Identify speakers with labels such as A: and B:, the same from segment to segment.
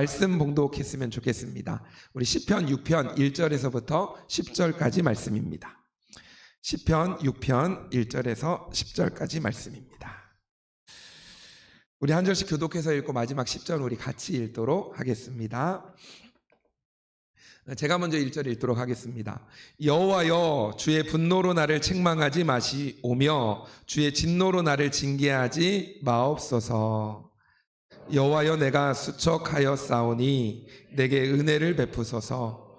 A: 말씀 봉독했으면 좋겠습니다. 우리 시편 6편 1절에서부터 10절까지 말씀입니다. 시편 6편 1절에서 10절까지 말씀입니다. 우리 한 절씩 교독해서 읽고 마지막 10절 우리 같이 읽도록 하겠습니다. 제가 먼저 1절 읽도록 하겠습니다. 여호와여 주의 분노로 나를 책망하지 마시오며 주의 진노로 나를 징계하지 마옵소서. 여호와여 내가 수척하여 싸우니 내게 은혜를 베푸소서.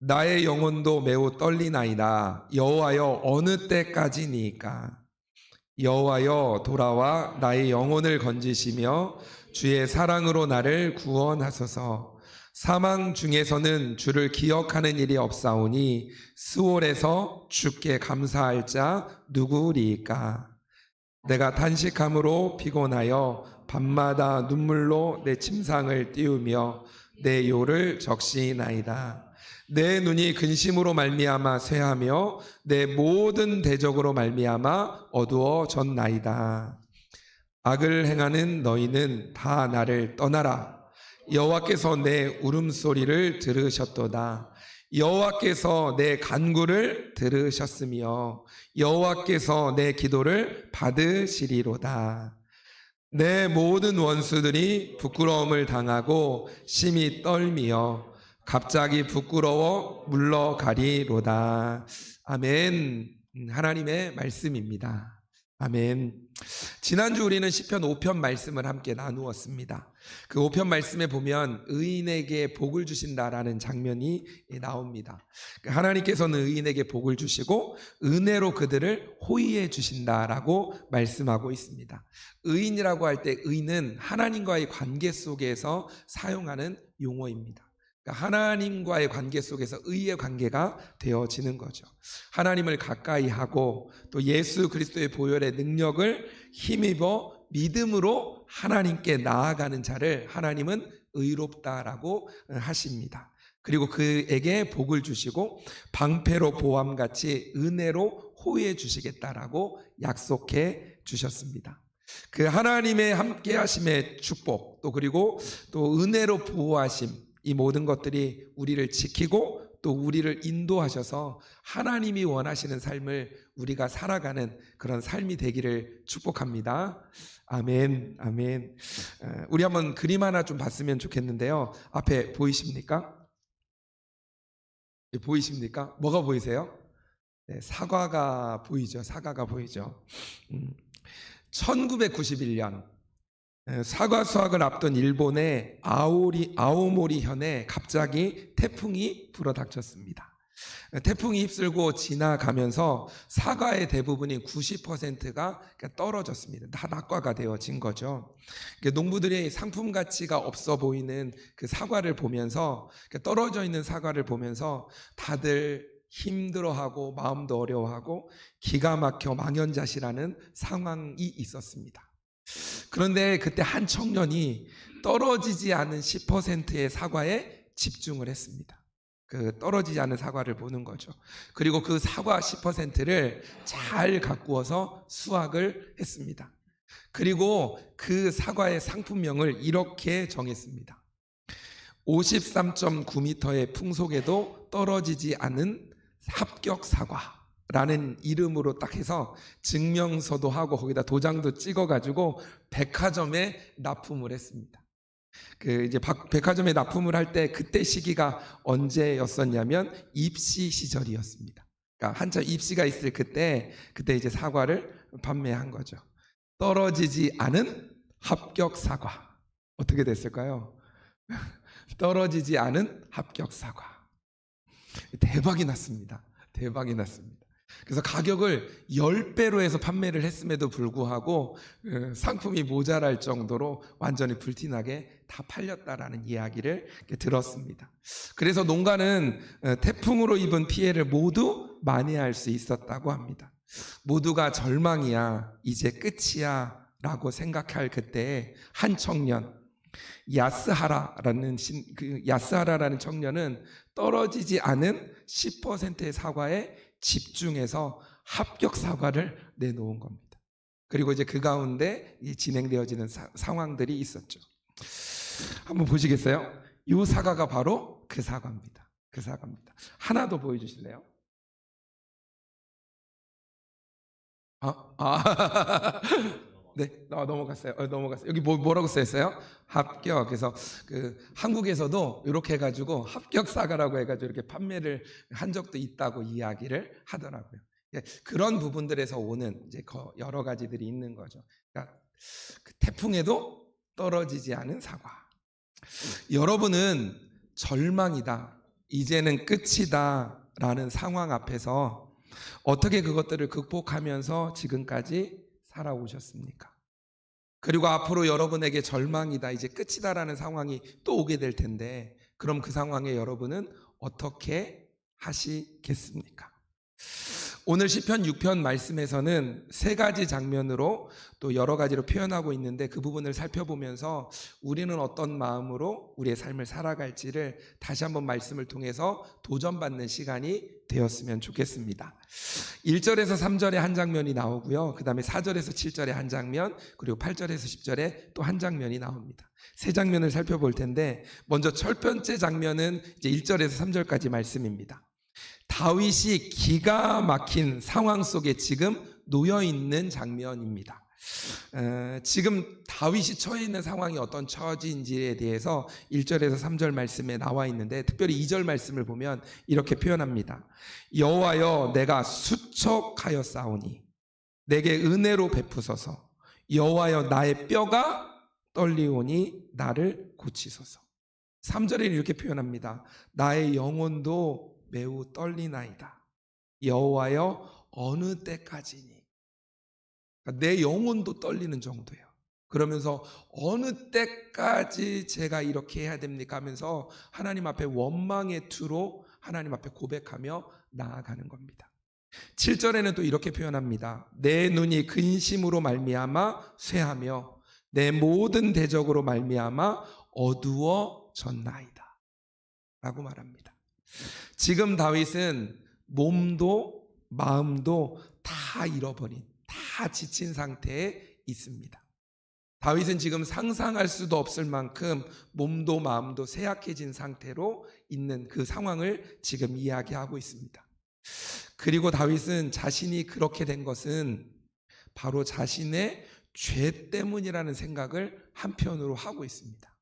A: 나의 영혼도 매우 떨리나이다. 여호와여 어느 때까지니까? 여호와여 돌아와 나의 영혼을 건지시며 주의 사랑으로 나를 구원하소서. 사망 중에서는 주를 기억하는 일이 없사오니 수월에서 주께 감사할 자 누구리까? 내가 단식함으로 피곤하여 밤마다 눈물로 내 침상을 띄우며 내 요를 적시나이다. 내 눈이 근심으로 말미암아 쇠하며 내 모든 대적으로 말미암아 어두워졌나이다. 악을 행하는 너희는 다 나를 떠나라. 여호와께서 내 울음소리를 들으셨도다. 여호와께서 내 간구를 들으셨으며 여호와께서 내 기도를 받으시리로다. 내 모든 원수들이 부끄러움을 당하고 심히 떨미어 갑자기 부끄러워 물러가리로다. 아멘. 하나님의 말씀입니다. 아멘. 지난주 우리는 시편 5편 말씀을 함께 나누었습니다. 그 5편 말씀에 보면 의인에게 복을 주신다라는 장면이 나옵니다. 하나님께서는 의인에게 복을 주시고 은혜로 그들을 호의해 주신다라고 말씀하고 있습니다. 의인이라고 할 때 의는 하나님과의 관계 속에서 사용하는 용어입니다. 그러니까 하나님과의 관계 속에서 의의 관계가 되어지는 거죠. 하나님을 가까이 하고 또 예수 그리스도의 보혈의 능력을 힘입어 믿음으로 하나님께 나아가는 자를 하나님은 의롭다라고 하십니다. 그리고 그에게 복을 주시고 방패로 보암같이 은혜로 호의해 주시겠다라고 약속해 주셨습니다. 그 하나님의 함께 하심의 축복 또 그리고 또 은혜로 보호하심 이 모든 것들이 우리를 지키고 또 우리를 인도하셔서 하나님이 원하시는 삶을 우리가 살아가는 그런 삶이 되기를 축복합니다. 아멘, 아멘. 우리 한번 그림 하나 좀 봤으면 좋겠는데요. 앞에 보이십니까? 예, 보이십니까? 뭐가 보이세요? 네, 사과가 보이죠. 사과가 보이죠. 음, 1991년 사과 수확을 앞둔 일본의 아오리, 아오모리 현에 갑자기 태풍이 불어닥쳤습니다. 태풍이 휩쓸고 지나가면서 사과의 대부분이 90%가 떨어졌습니다. 다 낙과가 되어진 거죠. 농부들이 상품 가치가 없어 보이는 그 사과를 보면서 떨어져 있는 사과를 보면서 다들 힘들어하고 마음도 어려워하고 기가 막혀 망연자실하는 상황이 있었습니다. 그런데 그때 한 청년이 떨어지지 않은 10%의 사과에 집중을 했습니다. 그 떨어지지 않은 사과를 보는 거죠. 그리고 그 사과 10%를 잘 가꾸어서 수확을 했습니다. 그리고 그 사과의 상품명을 이렇게 정했습니다. 53.9m의 풍속에도 떨어지지 않은 합격 사과. 라는 이름으로 딱 해서 증명서도 하고 거기다 도장도 찍어가지고 백화점에 납품을 했습니다. 그 이제 백화점에 납품을 할 때 그때 시기가 언제였었냐면 입시 시절이었습니다. 그러니까 한참 입시가 있을 그때 그때 이제 사과를 판매한 거죠. 떨어지지 않은 합격 사과 어떻게 됐을까요? 떨어지지 않은 합격 사과 대박이 났습니다. 대박이 났습니다. 그래서 가격을 10배로 해서 판매를 했음에도 불구하고 어, 상품이 모자랄 정도로 완전히 불티나게 다 팔렸다라는 이야기를 들었습니다. 그래서 농가는 어, 태풍으로 입은 피해를 모두 만회할 수 있었다고 합니다. 모두가 절망이야, 이제 끝이야 라고 생각할 그때 한 청년, 야스하라라는 신, 그 야스하라라는 청년은 떨어지지 않은 10%의 사과에 집중해서 합격 사과를 내놓은 겁니다. 그리고 이제 그 가운데 이 진행되어지는 사- 상황들이 있었죠. 한번 보시겠어요? 이 사과가 바로 그 사과입니다. 그 사과입니다. 하나 더 보여주실래요? 아, 아, 네, 아, 넘어갔어요. 어, 넘어갔어요. 여기 뭐, 뭐라고 써있어요? 합격. 그래서 그 한국에서도 이렇게 해가지고 합격 사과라고 해가지고 이렇게 판매를 한 적도 있다고 이야기를 하더라고요. 예, 그런 부분들에서 오는 이제 거- 여러 가지들이 있는 거죠. 그러니까 그 태풍에도 떨어지지 않은 사과. 여러분은 절망이다. 이제는 끝이다 라는 상황 앞에서 어떻게 그것들을 극복하면서 지금까지 살아오셨습니까? 그리고 앞으로 여러분에게 절망이다, 이제 끝이다라는 상황이 또 오게 될 텐데, 그럼 그 상황에 여러분은 어떻게 하시겠습니까? 오늘 시편 6편 말씀에서는 세 가지 장면으로 또 여러 가지로 표현하고 있는데 그 부분을 살펴보면서 우리는 어떤 마음으로 우리의 삶을 살아갈지를 다시 한번 말씀을 통해서 도전받는 시간이 되었으면 좋겠습니다. 1절에서 3절에 한 장면이 나오고요. 그 다음에 4절에서 7절에 한 장면, 그리고 8절에서 10절에 또 한 장면이 나옵니다. 세 장면을 살펴볼 텐데, 먼저 첫 번째 장면은 이제 1절에서 3절까지 말씀입니다. 다윗이 기가 막힌 상황 속에 지금 놓여 있는 장면입니다. 에, 지금 다윗이 처해 있는 상황이 어떤 처지인지에 대해서 1절에서 3절 말씀에 나와 있는데 특별히 2절 말씀을 보면 이렇게 표현합니다. 여호와여 내가 수척하여 싸우니 내게 은혜로 베푸소서 여호와여 나의 뼈가 떨리오니 나를 고치소서 3절에 이렇게 표현합니다. 나의 영혼도 매우 떨리나이다. 여호와여 어느 때까지니 그러니까 내 영혼도 떨리는 정도예요. 그러면서 어느 때까지 제가 이렇게 해야 됩니까 하면서 하나님 앞에 원망의 투로 하나님 앞에 고백하며 나아가는 겁니다. 7절에는 또 이렇게 표현합니다. 내 눈이 근심으로 말미암아 쇠하며 내 모든 대적으로 말미암아 어두워졌나이다. 라고 말합니다. 지금 다윗은 몸도 마음도 다 잃어버린 다 지친 상태에 있습니다. 다윗은 지금 상상할 수도 없을 만큼 몸도 마음도 쇠약해진 상태로 있는 그 상황을 지금 이야기하고 있습니다. 그리고 다윗은 자신이 그렇게 된 것은 바로 자신의 죄 때문이라는 생각을 한편으로 하고 있습니다.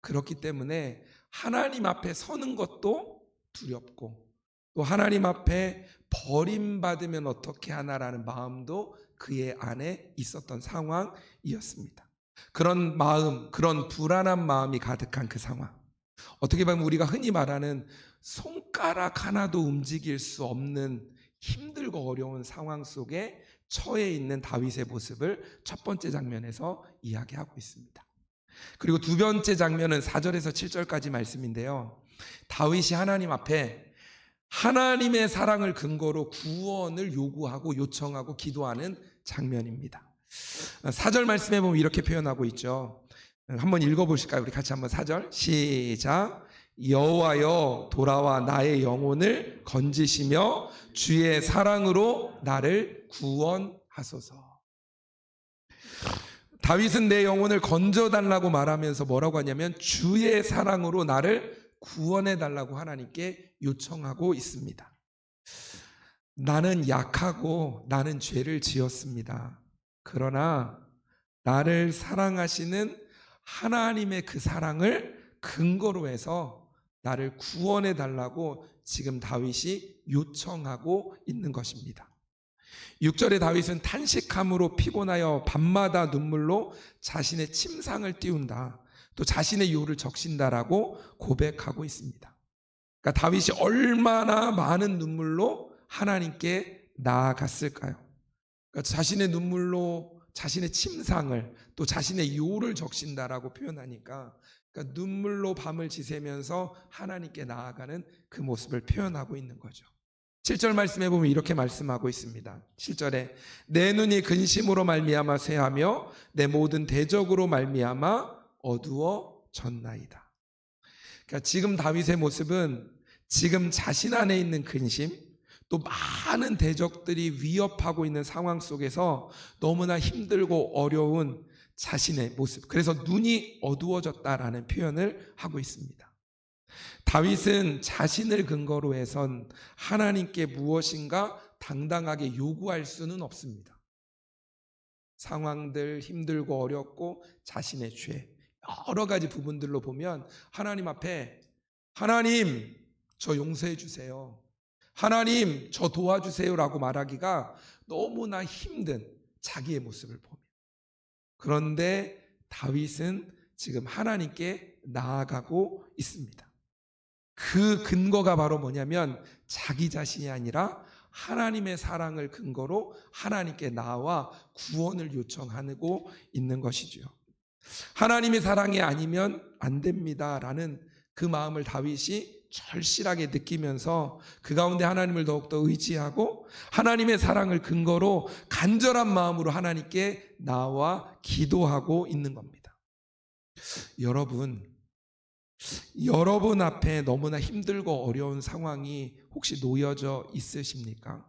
A: 그렇기 때문에 하나님 앞에 서는 것도 두렵고 또 하나님 앞에 버림받으면 어떻게 하나라는 마음도 그의 안에 있었던 상황이었습니다. 그런 마음, 그런 불안한 마음이 가득한 그 상황. 어떻게 보면 우리가 흔히 말하는 손가락 하나도 움직일 수 없는 힘들고 어려운 상황 속에 처해 있는 다윗의 모습을 첫 번째 장면에서 이야기하고 있습니다. 그리고 두 번째 장면은 4절에서 7절까지 말씀인데요. 다윗이 하나님 앞에 하나님의 사랑을 근거로 구원을 요구하고 요청하고 기도하는 장면입니다. 4절 말씀해 보면 이렇게 표현하고 있죠. 한번 읽어 보실까요? 우리 같이 한번 4절 시작. 여호와여 돌아와 나의 영혼을 건지시며 주의 사랑으로 나를 구원하소서. 다윗은 내 영혼을 건져 달라고 말하면서 뭐라고 하냐면 주의 사랑으로 나를 구원해 달라고 하나님께 요청하고 있습니다. 나는 약하고 나는 죄를 지었습니다. 그러나 나를 사랑하시는 하나님의 그 사랑을 근거로 해서 나를 구원해 달라고 지금 다윗이 요청하고 있는 것입니다. 6절에 다윗은 탄식함으로 피곤하여 밤마다 눈물로 자신의 침상을 띄운다. 또 자신의 요를 적신다라고 고백하고 있습니다. 그러니까 다윗이 얼마나 많은 눈물로 하나님께 나아갔을까요? 그러니까 자신의 눈물로 자신의 침상을 또 자신의 요를 적신다라고 표현하니까 그러니까 눈물로 밤을 지새면서 하나님께 나아가는 그 모습을 표현하고 있는 거죠. 7절 말씀해 보면 이렇게 말씀하고 있습니다. 7절에 내 눈이 근심으로 말미암아 쇠하며 내 모든 대적으로 말미암아 어두워졌나이다. 그러니까 지금 다윗의 모습은 지금 자신 안에 있는 근심 또 많은 대적들이 위협하고 있는 상황 속에서 너무나 힘들고 어려운 자신의 모습. 그래서 눈이 어두워졌다라는 표현을 하고 있습니다. 다윗은 자신을 근거로 해선 하나님께 무엇인가 당당하게 요구할 수는 없습니다. 상황들 힘들고 어렵고 자신의 죄 여러 가지 부분들로 보면 하나님 앞에 하나님 저 용서해 주세요. 하나님 저 도와주세요라고 말하기가 너무나 힘든 자기의 모습을 보며 그런데 다윗은 지금 하나님께 나아가고 있습니다. 그 근거가 바로 뭐냐면 자기 자신이 아니라 하나님의 사랑을 근거로 하나님께 나와 구원을 요청하고 있는 것이지요. 하나님의 사랑이 아니면 안 됩니다라는 그 마음을 다윗이 절실하게 느끼면서 그 가운데 하나님을 더욱더 의지하고 하나님의 사랑을 근거로 간절한 마음으로 하나님께 나와 기도하고 있는 겁니다. 여러분, 여러분 앞에 너무나 힘들고 어려운 상황이 혹시 놓여져 있으십니까?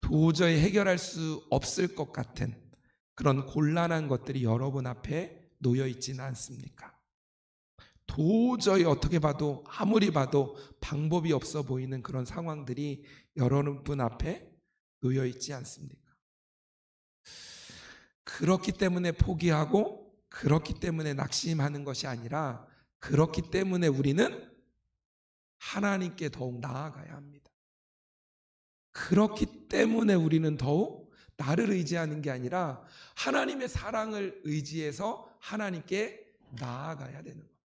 A: 도저히 해결할 수 없을 것 같은 그런 곤란한 것들이 여러분 앞에 놓여 있지는 않습니까? 도저히 어떻게 봐도 아무리 봐도 방법이 없어 보이는 그런 상황들이 여러분 앞에 놓여 있지 않습니까? 그렇기 때문에 포기하고 그렇기 때문에 낙심하는 것이 아니라 그렇기 때문에 우리는 하나님께 더욱 나아가야 합니다. 그렇기 때문에 우리는 더욱 나를 의지하는 게 아니라 하나님의 사랑을 의지해서 하나님께 나아가야 되는 거예요.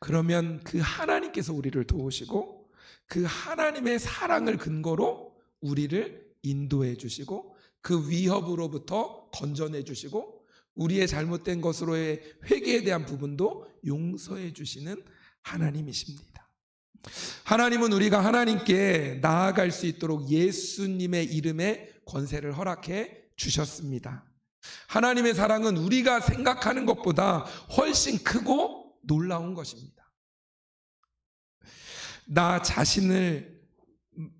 A: 그러면 그 하나님께서 우리를 도우시고 그 하나님의 사랑을 근거로 우리를 인도해 주시고 그 위협으로부터 건져내 주시고 우리의 잘못된 것으로의 회개에 대한 부분도 용서해 주시는 하나님이십니다. 하나님은 우리가 하나님께 나아갈 수 있도록 예수님의 이름에 권세를 허락해 주셨습니다. 하나님의 사랑은 우리가 생각하는 것보다 훨씬 크고 놀라운 것입니다. 나 자신을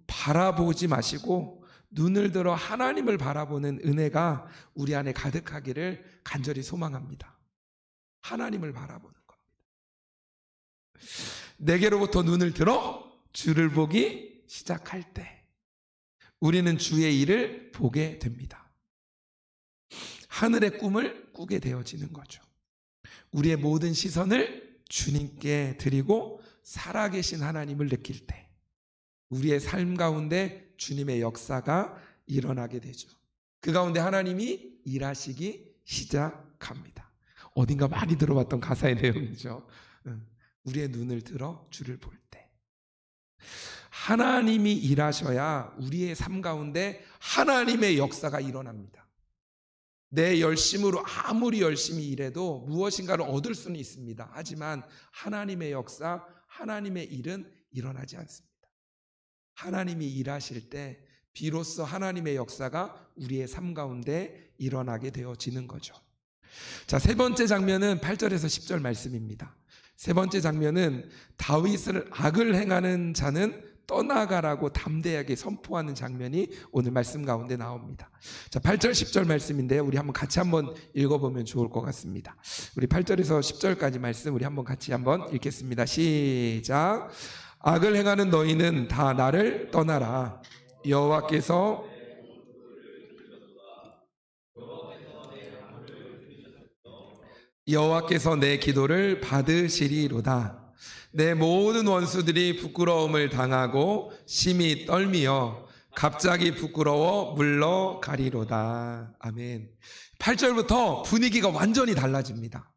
A: 바라보지 마시고 눈을 들어 하나님을 바라보는 은혜가 우리 안에 가득하기를 간절히 소망합니다. 하나님을 바라보는 겁니다. 내게로부터 눈을 들어 주를 보기 시작할 때 우리는 주의 일을 보게 됩니다. 하늘의 꿈을 꾸게 되어지는 거죠. 우리의 모든 시선을 주님께 드리고 살아계신 하나님을 느낄 때 우리의 삶 가운데 주님의 역사가 일어나게 되죠. 그 가운데 하나님이 일하시기 시작합니다. 어딘가 많이 들어봤던 가사의 내용이죠. 응. 우리의 눈을 들어 주를 볼 때. 하나님이 일하셔야 우리의 삶 가운데 하나님의 역사가 일어납니다. 내 열심으로 아무리 열심히 일해도 무엇인가를 얻을 수는 있습니다. 하지만 하나님의 역사, 하나님의 일은 일어나지 않습니다. 하나님이 일하실 때 비로소 하나님의 역사가 우리의 삶 가운데 일어나게 되어지는 거죠. 자, 세 번째 장면은 8절에서 10절 말씀입니다. 세 번째 장면은 다윗을 악을 행하는 자는 떠나가라고 담대하게 선포하는 장면이 오늘 말씀 가운데 나옵니다. 자, 8절 10절 말씀인데요. 우리 한번 같이 한번 읽어 보면 좋을 것 같습니다. 우리 8절에서 10절까지 말씀 우리 한번 같이 한번 읽겠습니다. 시작. 악을 행하는 너희는 다 나를 떠나라. 여호와께서 여호와께서 내 기도를 받으시리로다. 내 모든 원수들이 부끄러움을 당하고 심히 떨미어 갑자기 부끄러워 물러가리로다. 아멘. 8절부터 분위기가 완전히 달라집니다.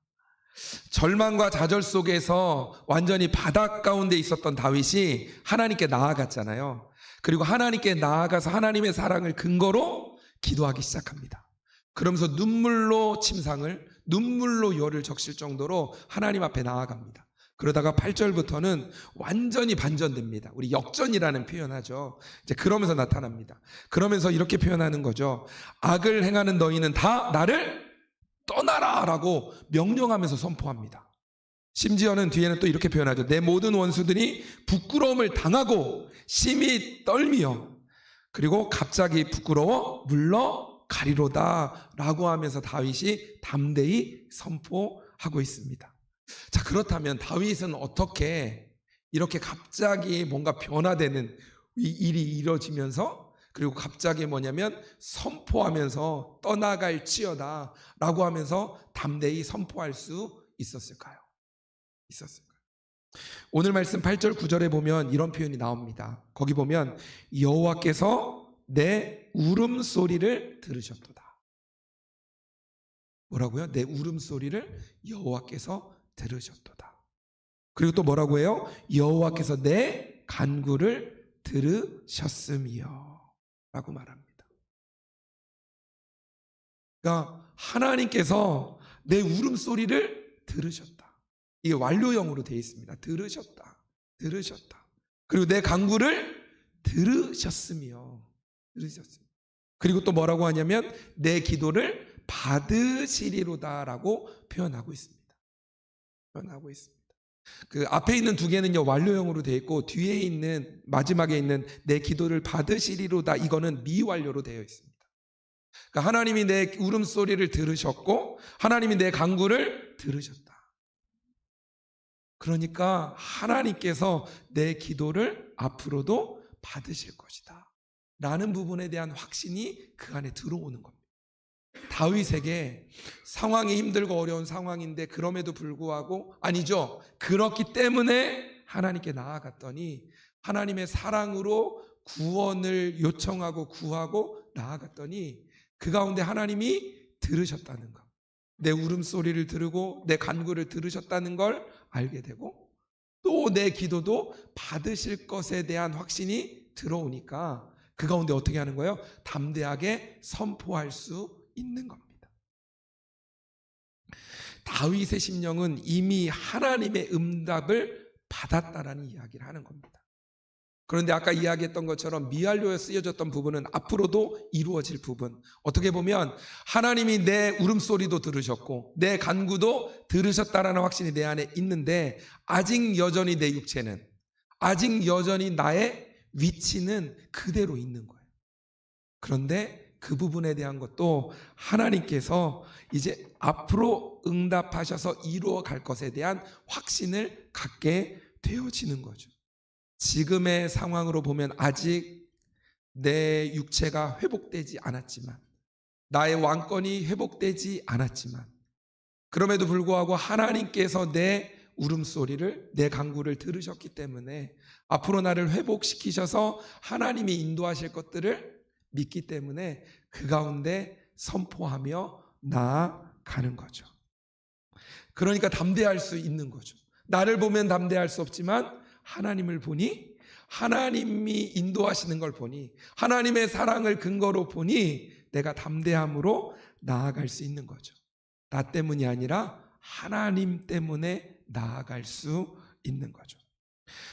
A: 절망과 좌절 속에서 완전히 바닥 가운데 있었던 다윗이 하나님께 나아갔잖아요. 그리고 하나님께 나아가서 하나님의 사랑을 근거로 기도하기 시작합니다. 그러면서 눈물로 침상을 눈물로 열을 적실 정도로 하나님 앞에 나아갑니다. 그러다가 8절부터는 완전히 반전됩니다. 우리 역전이라는 표현하죠. 이제 그러면서 나타납니다. 그러면서 이렇게 표현하는 거죠. 악을 행하는 너희는 다 나를 떠나라 라고 명령하면서 선포합니다. 심지어는 뒤에는 또 이렇게 표현하죠. 내 모든 원수들이 부끄러움을 당하고 심히 떨미요. 그리고 갑자기 부끄러워 물러 가리로다 라고 하면서 다윗이 담대히 선포하고 있습니다. 자, 그렇다면 다윗은 어떻게 이렇게 갑자기 뭔가 변화되는 이 일이 이뤄지면서 그리고 갑자기 뭐냐면 선포하면서 떠나갈 지어다 라고 하면서 담대히 선포할 수 있었을까요? 있었을까요? 오늘 말씀 8절 9절에 보면 이런 표현이 나옵니다. 거기 보면 여호와께서 내 울음소리를 들으셨도다. 뭐라고요? 내 울음소리를 여호와께서 들으셨도다. 그리고 또 뭐라고 해요? 여호와께서 내 간구를 들으셨음이요. 라고 말합니다. 그러니까 하나님께서 내 울음소리를 들으셨다. 이게 완료형으로 되어 있습니다. 들으셨다. 들으셨다. 그리고 내 간구를 들으셨으며 들으셨으며 그리고 또 뭐라고 하냐면 내 기도를 받으시리로다라고 표현하고 있습니다. 표현하고 있습니다. 그 앞에 있는 두 개는요 완료형으로 되어 있고 뒤에 있는 마지막에 있는 내 기도를 받으시리로다 이거는 미완료로 되어 있습니다. 그러니까 하나님이 내 울음소리를 들으셨고 하나님이 내 간구를 들으셨다. 그러니까 하나님께서 내 기도를 앞으로도 받으실 것이다. 라는 부분에 대한 확신이 그 안에 들어오는 겁니다. 다윗에게 상황이 힘들고 어려운 상황인데 그럼에도 불구하고 아니죠. 그렇기 때문에 하나님께 나아갔더니 하나님의 사랑으로 구원을 요청하고 구하고 나아갔더니 그 가운데 하나님이 들으셨다는 것. 내 울음소리를 들으고 내 간구를 들으셨다는 걸 알게 되고 또 내 기도도 받으실 것에 대한 확신이 들어오니까 그 가운데 어떻게 하는 거예요? 담대하게 선포할 수 있는 겁니다. 다윗의 심령은 이미 하나님의 응답을 받았다라는 이야기를 하는 겁니다. 그런데 아까 이야기했던 것처럼 미완료에 쓰여졌던 부분은 앞으로도 이루어질 부분. 어떻게 보면 하나님이 내 울음소리도 들으셨고 내 간구도 들으셨다라는 확신이 내 안에 있는데 아직 여전히 내 육체는 아직 여전히 나의 위치는 그대로 있는 거예요. 그런데 그 부분에 대한 것도 하나님께서 이제 앞으로 응답하셔서 이루어 갈 것에 대한 확신을 갖게 되어지는 거죠. 지금의 상황으로 보면 아직 내 육체가 회복되지 않았지만, 나의 왕권이 회복되지 않았지만, 그럼에도 불구하고 하나님께서 내 울음소리를, 내 강구를 들으셨기 때문에 앞으로 나를 회복시키셔서 하나님이 인도하실 것들을 믿기 때문에 그 가운데 선포하며 나아가는 거죠. 그러니까 담대할 수 있는 거죠. 나를 보면 담대할 수 없지만 하나님을 보니 하나님이 인도하시는 걸 보니 하나님의 사랑을 근거로 보니 내가 담대함으로 나아갈 수 있는 거죠. 나 때문이 아니라 하나님 때문에 나아갈 수 있는 거죠.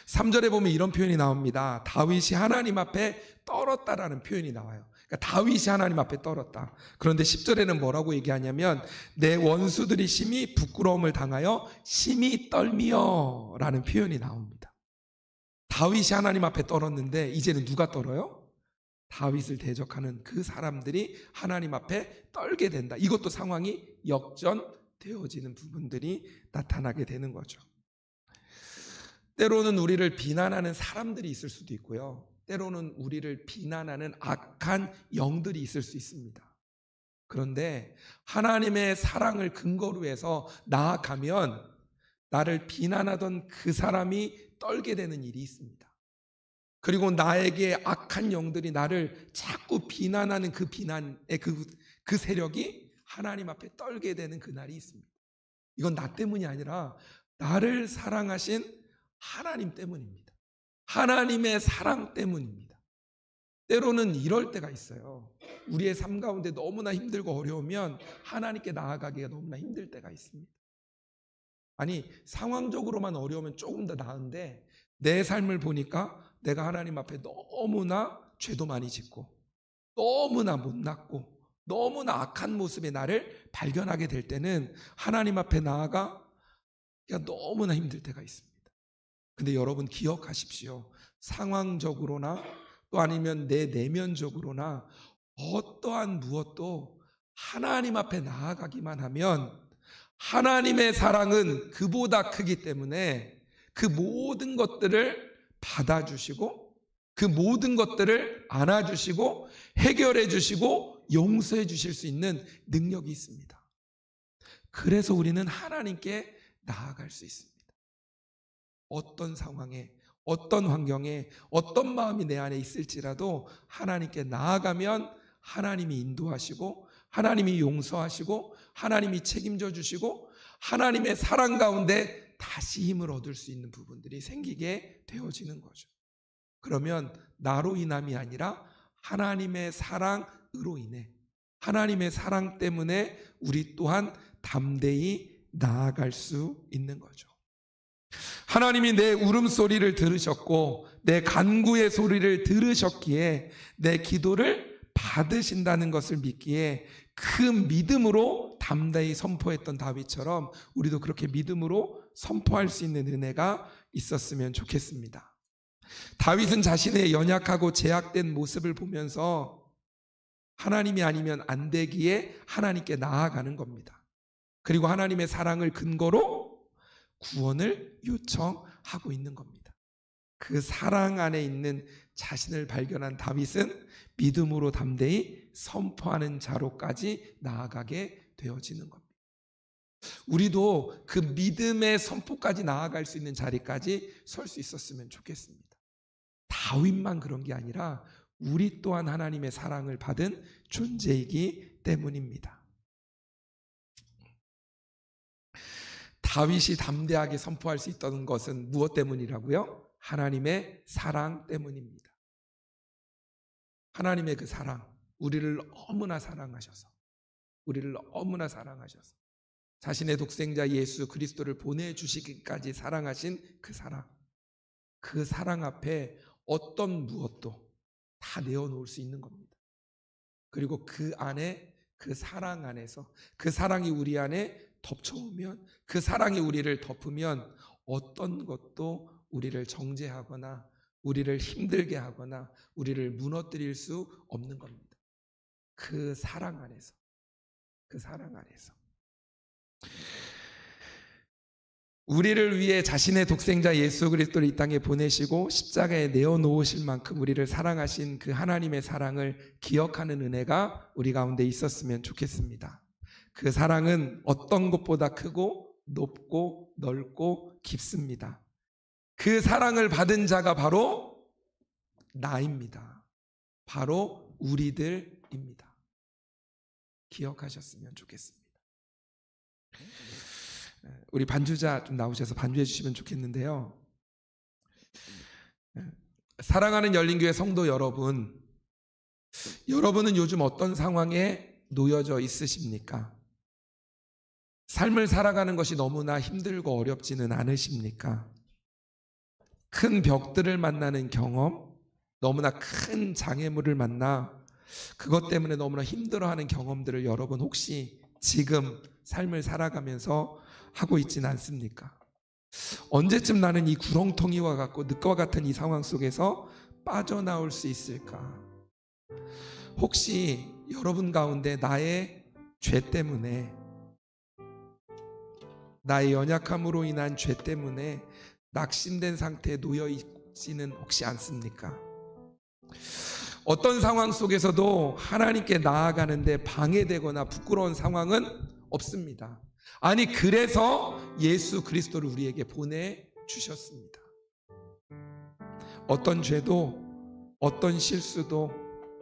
A: 3절에 보면 이런 표현이 나옵니다. 다윗이 하나님 앞에 떨었다라는 표현이 나와요. 그러니까 다윗이 하나님 앞에 떨었다. 그런데 10절에는 뭐라고 얘기하냐면 내 원수들이 심히 부끄러움을 당하여 심히 떨미어 라는 표현이 나옵니다. 다윗이 하나님 앞에 떨었는데 이제는 누가 떨어요? 다윗을 대적하는 그 사람들이 하나님 앞에 떨게 된다. 이것도 상황이 역전되어지는 부분들이 나타나게 되는 거죠. 때로는 우리를 비난하는 사람들이 있을 수도 있고요. 때로는 우리를 비난하는 악한 영들이 있을 수 있습니다. 그런데 하나님의 사랑을 근거로 해서 나아가면 나를 비난하던 그 사람이 떨게 되는 일이 있습니다. 그리고 나에게 악한 영들이 나를 자꾸 비난하는 그 비난의 그, 그 세력이 하나님 앞에 떨게 되는 그날이 있습니다. 이건 나 때문이 아니라 나를 사랑하신 하나님 때문입니다. 하나님의 사랑 때문입니다. 때로는 이럴 때가 있어요. 우리의 삶 가운데 너무나 힘들고 어려우면 하나님께 나아가기가 너무나 힘들 때가 있습니다. 아니, 상황적으로만 어려우면 조금 더 나은데 내 삶을 보니까 내가 하나님 앞에 너무나 죄도 많이 짓고 너무나 못났고 너무나 악한 모습의 나를 발견하게 될 때는 하나님 앞에 나아가 너무나 힘들 때가 있습니다. 근데 여러분 기억하십시오. 상황적으로나 또 아니면 내 내면적으로나 어떠한 무엇도 하나님 앞에 나아가기만 하면 하나님의 사랑은 그보다 크기 때문에 그 모든 것들을 받아주시고 그 모든 것들을 안아주시고 해결해 주시고 용서해 주실 수 있는 능력이 있습니다. 그래서 우리는 하나님께 나아갈 수 있습니다. 어떤 상황에, 어떤 환경에, 어떤 마음이 내 안에 있을지라도 하나님께 나아가면 하나님이 인도하시고, 하나님이 용서하시고, 하나님이 책임져 주시고, 하나님의 사랑 가운데 다시 힘을 얻을 수 있는 부분들이 생기게 되어지는 거죠. 그러면 나로 인함이 아니라 하나님의 사랑으로 인해 하나님의 사랑 때문에 우리 또한 담대히 나아갈 수 있는 거죠. 하나님이 내 울음소리를 들으셨고 내 간구의 소리를 들으셨기에 내 기도를 받으신다는 것을 믿기에 그 믿음으로 담대히 선포했던 다윗처럼 우리도 그렇게 믿음으로 선포할 수 있는 은혜가 있었으면 좋겠습니다. 다윗은 자신의 연약하고 제약된 모습을 보면서 하나님이 아니면 안 되기에 하나님께 나아가는 겁니다. 그리고 하나님의 사랑을 근거로 구원을 요청하고 있는 겁니다. 그 사랑 안에 있는 자신을 발견한 다윗은 믿음으로 담대히 선포하는 자로까지 나아가게 되어지는 겁니다. 우리도 그 믿음의 선포까지 나아갈 수 있는 자리까지 설 수 있었으면 좋겠습니다. 다윗만 그런 게 아니라 우리 또한 하나님의 사랑을 받은 존재이기 때문입니다. 다윗이 담대하게 선포할 수 있던 것은 무엇 때문이라고요? 하나님의 사랑 때문입니다. 하나님의 그 사랑, 우리를 너무나 사랑하셔서, 우리를 너무나 사랑하셔서, 자신의 독생자 예수 그리스도를 보내주시기까지 사랑하신 그 사랑, 그 사랑 앞에 어떤 무엇도 다 내어놓을 수 있는 겁니다. 그리고 그 안에 그 사랑 안에서 그 사랑이 우리 안에 덮쳐오면 그 사랑이 우리를 덮으면 어떤 것도 우리를 정죄하거나 우리를 힘들게 하거나 우리를 무너뜨릴 수 없는 겁니다. 그 사랑 안에서 그 사랑 안에서 우리를 위해 자신의 독생자 예수 그리스도를 이 땅에 보내시고 십자가에 내어 놓으실 만큼 우리를 사랑하신 그 하나님의 사랑을 기억하는 은혜가 우리 가운데 있었으면 좋겠습니다. 그 사랑은 어떤 것보다 크고 높고 넓고 깊습니다. 그 사랑을 받은 자가 바로 나입니다. 바로 우리들입니다. 기억하셨으면 좋겠습니다. 우리 반주자 좀 나오셔서 반주해 주시면 좋겠는데요. 사랑하는 열린교회 성도 여러분, 여러분은 요즘 어떤 상황에 놓여져 있으십니까? 삶을 살아가는 것이 너무나 힘들고 어렵지는 않으십니까? 큰 벽들을 만나는 경험, 너무나 큰 장애물을 만나 그것 때문에 너무나 힘들어하는 경험들을 여러분 혹시 지금 삶을 살아가면서 하고 있지는 않습니까? 언제쯤 나는 이 구렁텅이와 같고 늑과 같은 이 상황 속에서 빠져나올 수 있을까? 혹시 여러분 가운데 나의 죄 때문에 나의 연약함으로 인한 죄 때문에 낙심된 상태에 놓여 있지는 혹시 않습니까? 어떤 상황 속에서도 하나님께 나아가는데 방해되거나 부끄러운 상황은 없습니다. 아니, 그래서 예수 그리스도를 우리에게 보내 주셨습니다. 어떤 죄도, 어떤 실수도,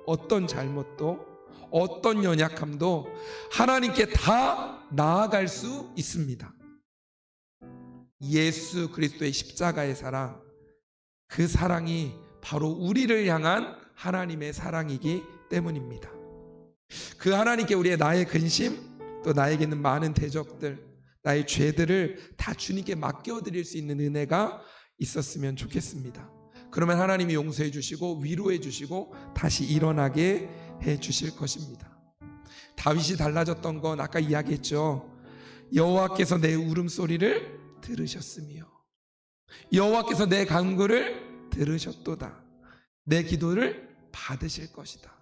A: 어떤 잘못도, 어떤 연약함도 하나님께 다 나아갈 수 있습니다. 예수 그리스도의 십자가의 사랑, 그 사랑이 바로 우리를 향한 하나님의 사랑이기 때문입니다. 그 하나님께 우리의 나의 근심, 또 나에게 있는 많은 대적들, 나의 죄들을 다 주님께 맡겨드릴 수 있는 은혜가 있었으면 좋겠습니다. 그러면 하나님이 용서해 주시고 위로해 주시고 다시 일어나게 해 주실 것입니다. 다윗이 달라졌던 건 아까 이야기했죠. 여호와께서 내 울음소리를 들으셨으며 여호와께서 내 간구를 들으셨도다. 내 기도를 받으실 것이다.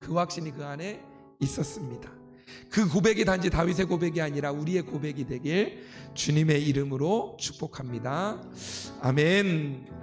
A: 그 확신이 그 안에 있었습니다. 그 고백이 단지 다윗의 고백이 아니라 우리의 고백이 되길 주님의 이름으로 축복합니다. 아멘. 아멘.